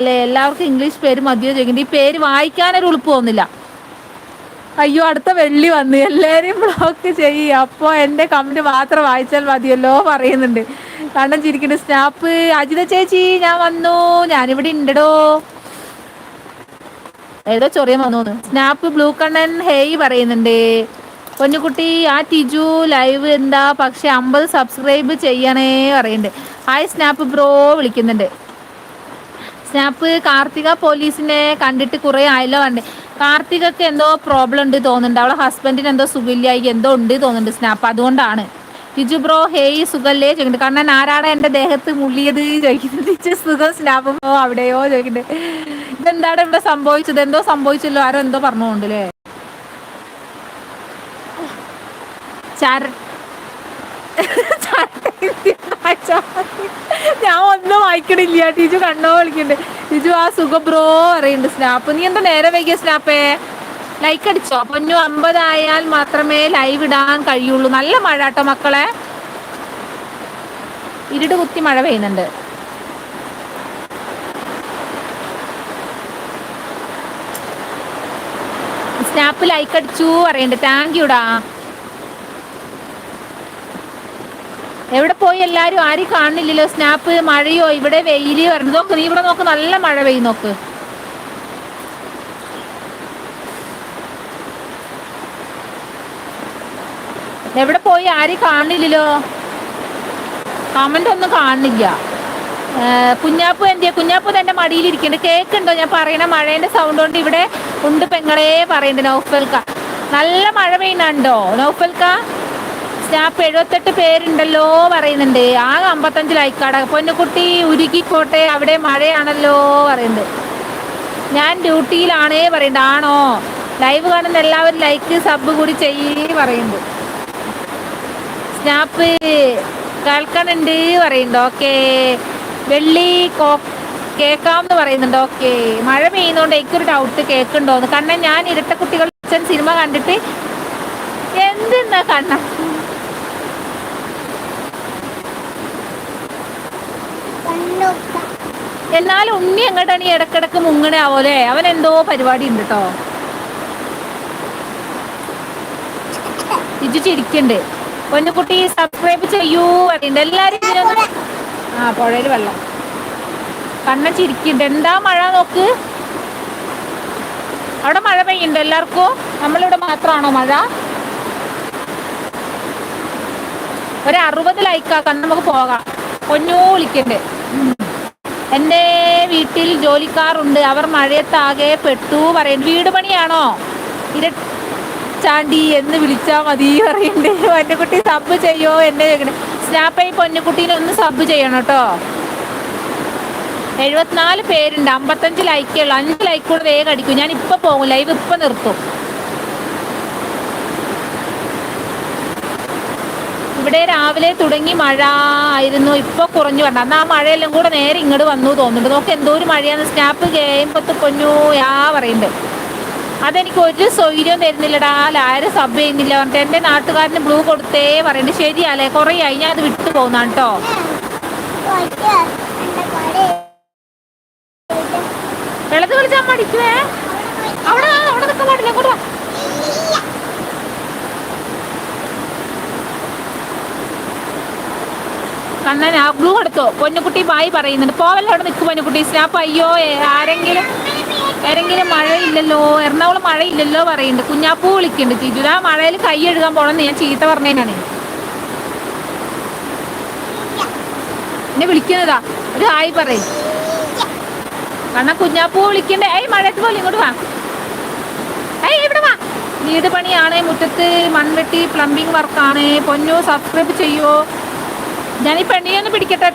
അല്ലേ? എല്ലാവർക്കും ഇംഗ്ലീഷ് പേര് മതിയോ ചോദിക്കുന്നത് ഈ പേര് വായിക്കാനൊരു ഉളുപ്പ് തോന്നില്ല. അയ്യോ അടുത്ത വെള്ളി വന്നു. എല്ലാവരെയും ബ്ലോക്ക് ചെയ്യ. അപ്പോൾ എന്റെ കമന്റ് മാത്രം വായിച്ചാൽ മതിയല്ലോ പറയുന്നുണ്ട്. കണ്ണം ചിരിക്കുന്നു. സ്നാപ്പ് അജിത ചേച്ചി ഞാൻ വന്നു. ഞാനിവിടെ ഉണ്ടടോ. ഏതോ ചൊറിയ വന്നു സ്നാപ്പ് ബ്ലൂ കണ്ണൻ ഹേയ് പറയുന്നുണ്ട്. പൊന്നുകുട്ടി ആ ടിജു ലൈവ് എന്താ? പക്ഷെ അമ്പത് സബ്സ്ക്രൈബ് ചെയ്യണേ പറയുന്നുണ്ട്. ഹായ് സ്നാപ്പ് ബ്രോ വിളിക്കുന്നുണ്ട്. സ്നാപ്പ് കാർത്തിക പോലീസിനെ കണ്ടിട്ട് കുറെ ആയല്ലോ കണ്ട് കാർത്തികക്ക് എന്തോ പ്രോബ്ലം ഉണ്ട് തോന്നുന്നുണ്ട്. അവളെ ഹസ്ബൻഡിന് എന്തോ സുഖമില്ലായി എന്തോ ഉണ്ട് തോന്നുന്നുണ്ട് സ്നാപ്പ് അതുകൊണ്ടാണ്. ടിജു ബ്രോ ഹേയ് സുഖല്ലേ? ചോദിക്കുന്നുണ്ട്. കാരണം ആരാണ് എന്റെ ദേഹത്ത് മുള്ളിയത്? ചോദിക്കുന്നത് ടിജു സുഖം? സ്നാപ്പ് അവിടെയോ? ചോദിക്കുന്നുണ്ട്. ഇതെന്താണ് ഇവിടെ സംഭവിച്ചത്? എന്തോ സംഭവിച്ചല്ലോ? ആരോ എന്തോ പറഞ്ഞുകൊണ്ടല്ലേ ചാര ഞാൻ വായിക്കണില്ല. ടീച്ചു കണ്ണോ വിളിക്കുന്നുണ്ട്. ടീച്ചു ആ സുഖം ബ്രോ പറയുന്നുണ്ട് സ്നാപ്പ്. നീ എന്താ നേരെ വൈകിയ സ്നാപ്പേ? ലൈക്ക് അടിച്ചോ? പൊന്നു അമ്പതായാൽ മാത്രമേ ലൈവ് ഇടാൻ കഴിയുള്ളൂ. നല്ല മഴ കേട്ടോ മക്കളെ. ഇരുട് കുത്തി മഴ പെയ്യുന്നുണ്ട്. സ്നാപ്പ് ലൈക്ക് അടിച്ചു പറയുന്നുണ്ട്. താങ്ക് യുടാ എവിടെ പോയി എല്ലാരും ആരും കാണുന്നില്ലല്ലോ സ്നാപ്പ് മഴയോ? ഇവിടെ വെയിൽ വരണം നോക്ക് നീ ഇവിടെ നോക്ക് നല്ല മഴ പെയ്യും നോക്ക്. എവിടെ പോയി ആരും കാണുന്നില്ലല്ലോ കമന്റ് ഒന്നും കാണുന്നില്ല കുഞ്ഞാപ്പു എന്തിയാ? കുഞ്ഞാപ്പു എന്റെ മടിയിലിരിക്കുന്നുണ്ട് കേക്കുണ്ടോ? ഞാൻ പറയണ മഴേന്റെ സൗണ്ട് കൊണ്ട് ഇവിടെ ഉണ്ട് പെങ്ങളെ പറയുന്നുണ്ട് നൗഫൽക്ക. നല്ല മഴ പെയ്യുന്നുണ്ടോ? നൗഫൽക്ക? സ്റ്റാഫ് എഴുപത്തെട്ട് പേരുണ്ടല്ലോ പറയുന്നുണ്ട്. ആ അമ്പത്തഞ്ച് ലൈക്കാട പൊന്നുകുട്ടി ഉരുക്കിക്കോട്ടെ അവിടെ മഴയാണല്ലോ പറയുന്നുണ്ട്. ഞാൻ ഡ്യൂട്ടിയിലാണേ പറയുന്നുണ്ട്. ആണോ? ലൈവ് കാണുന്ന എല്ലാവരും ലൈക്ക് സബ് കൂടി ചെയ്യേ പറയുന്നുണ്ട്. സ്നാപ്പ് കേൾക്കണുണ്ട് പറയുന്നുണ്ട്. ഓക്കെ വെള്ളി കോ കേൾക്കാമെന്ന് പറയുന്നുണ്ട്. ഓക്കെ മഴ പെയ്യുന്നതുകൊണ്ട് എനിക്കൊരു ഡൗട്ട് കേൾക്കുന്നുണ്ടോന്ന്. കാരണം ഞാൻ ഇരട്ട കുട്ടികൾ സിനിമ കണ്ടിട്ട് എന്തെന്നാ കണ്ണ എന്നാലും ഉണ്ണി എങ്ങോട്ടാണ് ഈ ഇടക്കിടക്ക് മുങ്ങണ ആവോലെ അവൻ എന്തോ പരിപാടി ഉണ്ട് കേട്ടോ ഇജു ചിരിക്കണ്ട്. പൊന്നുകുട്ടി സബ്സ്ക്രൈബ് ചെയ്യൂ അറിയണ്ട എല്ലാരും ആ പുഴയിൽ വെള്ളം. കണ്ണ ചിരിക്കണ്ട്. എന്താ മഴ നോക്ക്? അവിടെ മഴ പെയ്യണ്ട എല്ലാവർക്കും? നമ്മളിവിടെ മാത്രമാണോ മഴ? ഒരു അറുപത് ലൈക്കാക്കാൻ നമുക്ക് പോകാം. പൊന്നു വിളിക്കണ്ട്. എന്റെ വീട്ടിൽ ജോലിക്കാറുണ്ട്. അവർ മഴയത്താകെ പെട്ടു പറയുന്നു വീട് പണിയാണോ? ഇരച്ചാണ്ടി എന്ന് വിളിച്ചാൽ മതി പറയണ്ടേ. പൊന്നുകുട്ടി സബ് ചെയ്യോ? എന്നെ സ്നാപ്പായി പൊന്നുകുട്ടീനെ ഒന്ന് സബ് ചെയ്യണം കേട്ടോ. എഴുപത്തിനാല് പേരുണ്ട്. അമ്പത്തഞ്ച് ലൈക്കേ ഉള്ളൂ അഞ്ച് ലൈക്ക് വേഗം അടിക്കും. ഞാൻ ഇപ്പൊ പോകും. ലൈവ് ഇപ്പൊ നിർത്തും. ഇവിടെ രാവിലെ തുടങ്ങി മഴ ആയിരുന്നു. ഇപ്പൊ കുറഞ്ഞു വേണ്ട അന്ന് ആ മഴയെല്ലാം കൂടെ നേരെ ഇങ്ങോട്ട് വന്നു തോന്നുന്നുണ്ട്. നോക്ക് എന്തോ ഒരു മഴയാണ്. സ്നാപ്പ് ഗെയിംപത്ത് പൊന്നു യാ പറയുന്നുണ്ട്. അതെനിക്ക് ഒരു സൗകര്യം തരുന്നില്ലടാ. ആരും സബ് ചെയ്യുന്നില്ല. പറഞ്ഞിട്ട് എന്റെ നാട്ടുകാരന് ബ്ലൂ കൊടുത്തേ പറയുന്നുണ്ട്. ശരിയല്ലേ കുറേ ആയി. ഞാൻ അത് വിട്ടു പോകുന്ന കേട്ടോ വെള്ളത്തിൽ കളിച്ചാൽ മടിക്കുവേ? അവിടെ അവിടെ നിൽക്കാൻ പാടില്ല. കൂടെ കണ്ണൻ ഗ്ലൂ എടുത്തോ പൊന്നുകുട്ടി ബായി പറയുന്നുണ്ട്. പോവല്ലോ അവിടെ നിൽക്കും പൊന്നുകുട്ടി. സ്നാപ്പ് അയ്യോ ആരെങ്കിലും ആരെങ്കിലും മഴയില്ലല്ലോ എറണാകുളം മഴയില്ലല്ലോ പറയുന്നുണ്ട്. കുഞ്ഞാപ്പൂ വിളിക്കുന്നുണ്ട് ആ മഴയിൽ കൈ എഴുകാൻ പോണെന്ന് ഞാൻ ചീത്ത പറഞ്ഞതിനാണ് എന്നെ വിളിക്കുന്നതാ. ഒരു ഹായ് പറയും. കാരണം കുഞ്ഞാപ്പൂ വിളിക്കണ്ടേ ഏയ് മഴയത്ത് പോലെ ഇങ്ങോട്ട് വാ. ഏയ് ഇവിടെ വാ. വീട് പണിയാണ് മുറ്റത്ത് മൺവെട്ടി പ്ലംബിംഗ് വർക്കാണ് പൊന്നു സബ്സ്ക്രൈബ് ചെയ്യോ. പെണ്ണിനെ ഒന്ന് പിടിക്കട്ടെ